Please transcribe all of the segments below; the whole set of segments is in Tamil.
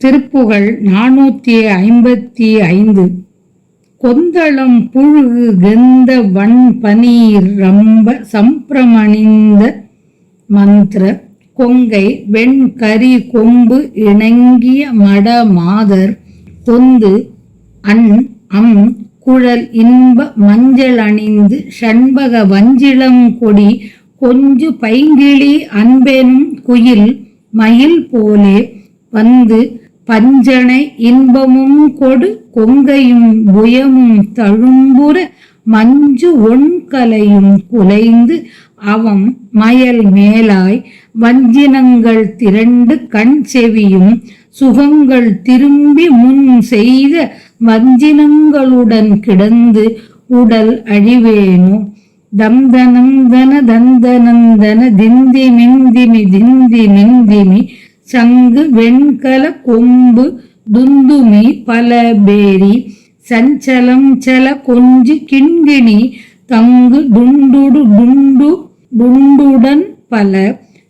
திருப்புகழ் நானூற்றி ஐம்பத்தி ஐந்து. கொந்தளம் புழுகு கெந்த வன் பனீர் ரம்ப சம்பிரமணிந்த மந்திர கொங்கை வெண் கரி கொம்பு இணங்கிய மட மாதர் கொந்து அன் அம் குழல் இன்ப மஞ்சள் அணிந்து ஷண்பக வஞ்சிளம் கொடி கொஞ்சு பைங்கிழி அன்பெனும் குயில் மயில் போலே வந்து பஞ்சனை இன்பமும் கொடு கொங்கையும் புயமும் தழும்புற மஞ்சு ஒண்கலையும் குலைந்து அவம் மயல் மேலாய் வஞ்சினங்கள் திரண்டு கண் செவியும் சுகங்கள் திரும்பி முன் செய்த வஞ்சினங்களுடன் கிடந்து உடல் அழிவேனோ? தம்தனந்தன தந்தனந்தன திந்தி மிந்திமி திந்தி மிந்திமி சங்கு வெண்கல கொம்பு துந்துமி பல பேரி சஞ்சலம் சல கொஞ்சு கிண்கிணி தங்கு டுண்டுடு டுண்டு டுண்டுடன் பல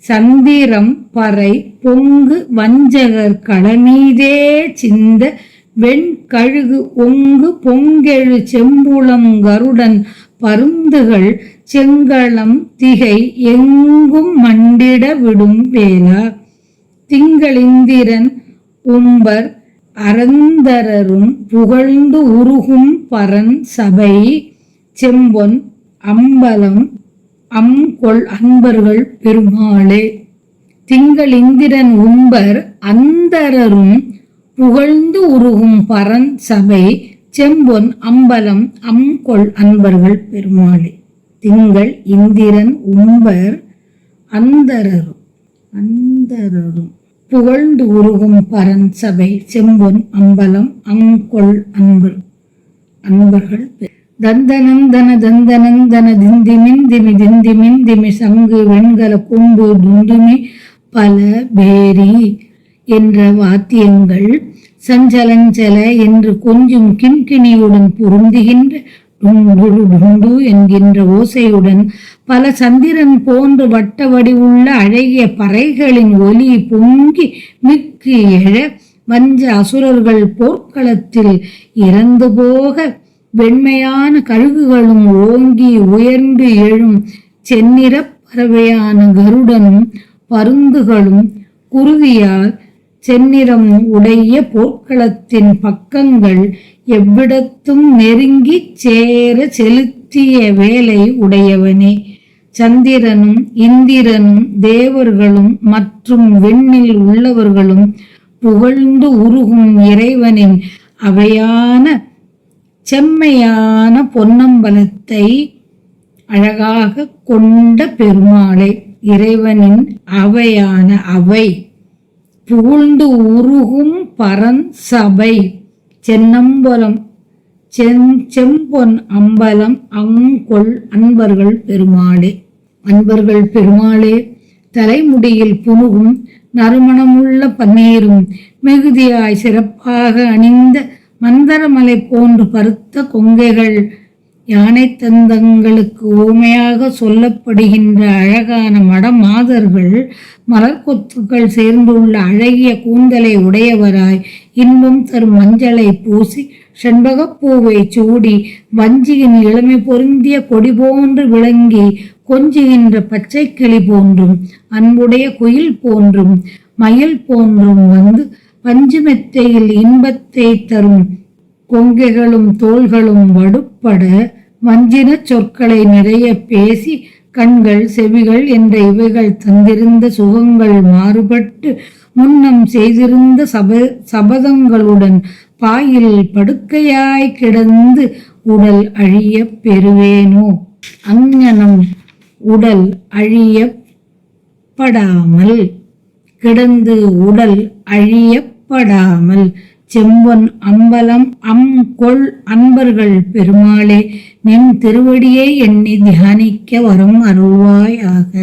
சந்திரம் பறை பொங்கு வஞ்சகர் களமீதே சிந்த வெண்கழுகு ஒங்கு பொங்கெழு செம்புளம் கருடன் பருந்துகள் செங்களம் திகை எங்கும் மண்டிட விடும் வேளா. திங்களிந்திரன் உம்பர் அரந்தரரும் புகழ்ந்து உருகும் பரன் சபை செம்பொன் அம்பலம் அம் கொள் அன்பர்கள் பெருமாளே. திங்களிந்திரன் உம்பர் அந்தரரும் புகழ்ந்து உருகும் பரன் சபை செம்பொன் அம்பலம் அம் கொள் அன்பர்கள் பெருமாளே. திங்கள் இந்திரன் உம்பர் அந்தரரும். அந்தரரும். புகழ்ந்து உருகும் பரன் சபை செம்பொன் அம்பலம் அங்கொள் அன்பு. அன்பர்கள் தந்தனந்தன தந்தனந்தன திந்தி திமி திந்தி திமி சங்கு வெண்கல கொம்பு துண்டுமி பல பேரி என்ற வாத்தியங்கள் சஞ்சலஞ்சல என்று கொஞ்சம் கிண்கிணியுடன் பொருந்துகின்ற டுண்டு என்கின்ற ஓசையுடன் பல சந்திரன் போன்று வட்ட வடிவுள்ள அழகிய பறைகளின் ஒலி பொங்கி மிக்கு எழ வஞ்ச அசுரர்கள் போர்க்களத்தில் இறந்து போக வெண்மையான கழுகுகளும் ஓங்கி உயர்ந்து எழும் செந்நிற பறவையான கருடனும் பருந்துகளும் குருவியால் செந்நிறம் உடைய போர்க்களத்தின் பக்கங்கள் எவ்விடத்தும் நெருங்கிச் சேர செலுத்திய வேலை உடையவனே. சந்திரனும் இந்திரனும் தேவர்களும் மற்றும் விண்ணில் உள்ளவர்களும் புகழ்ந்து உருகும் இறைவனின் அவையான செம்மையான பொன்னம்பலத்தை அழகாக கொண்ட பெருமாளை இறைவனின் அவையான அவை. புகழ்ந்து உருகும் பரன் சபை. சென்னம்பலம் செம் செம்பொன் அம்பலம் அங்கொள் அன்பர்கள் பெருமாளே. அன்பர்கள் பெருமாளே தலைமுடியில் புனுகும் நறுமணமுள்ள பன்னீரும் மிகுதியாய் சிறப்பாக அணிந்த மந்தரமலை போன்று பருத்த கொங்கைகள் யானை தந்தங்களுக்கு ஓமையாக சொல்லப்படுகின்ற அழகான மடமாதர்கள் மலர்கொத்துக்கள் சேர்ந்துள்ள அழகிய கூந்தலை உடையவராய் இன்பம் தரும் மஞ்சளை பூசி செண்பகப்பூவை சூடி வஞ்சியின் இளமை பொருந்திய கொடி போன்று விளங்கி கொஞ்சுகின்ற பச்சை கிளி போன்றும் அன்புடைய குயில் போன்றும் மயில் போன்றும் வந்து பஞ்சுமெத்தையில் இன்பத்தை தரும் கொங்கைகளும் தோள்களும் வடுப்பட வஞ்சின சொற்களை நிறைய பேசி கண்கள் செவிகள் என்ற இவைகள் தந்திருந்த சுகங்கள் மாறுபட்டு முன்னம் செய்திருந்த சப சபதங்களுடன் பாயில் படுக்கையாய் கிடந்து உடல் அழிய பெறுவேனோ? அங்ஙனம் உடல் அழியப்படாமல் கிடந்து உடல் அழியப்படாமல் செம்பொன் அம்பலம் அம் கொள் அன்பர்கள் பெருமாளே நின் திருவடியை எண்ணி தியானிக்க வரும் அருள்வாயாக.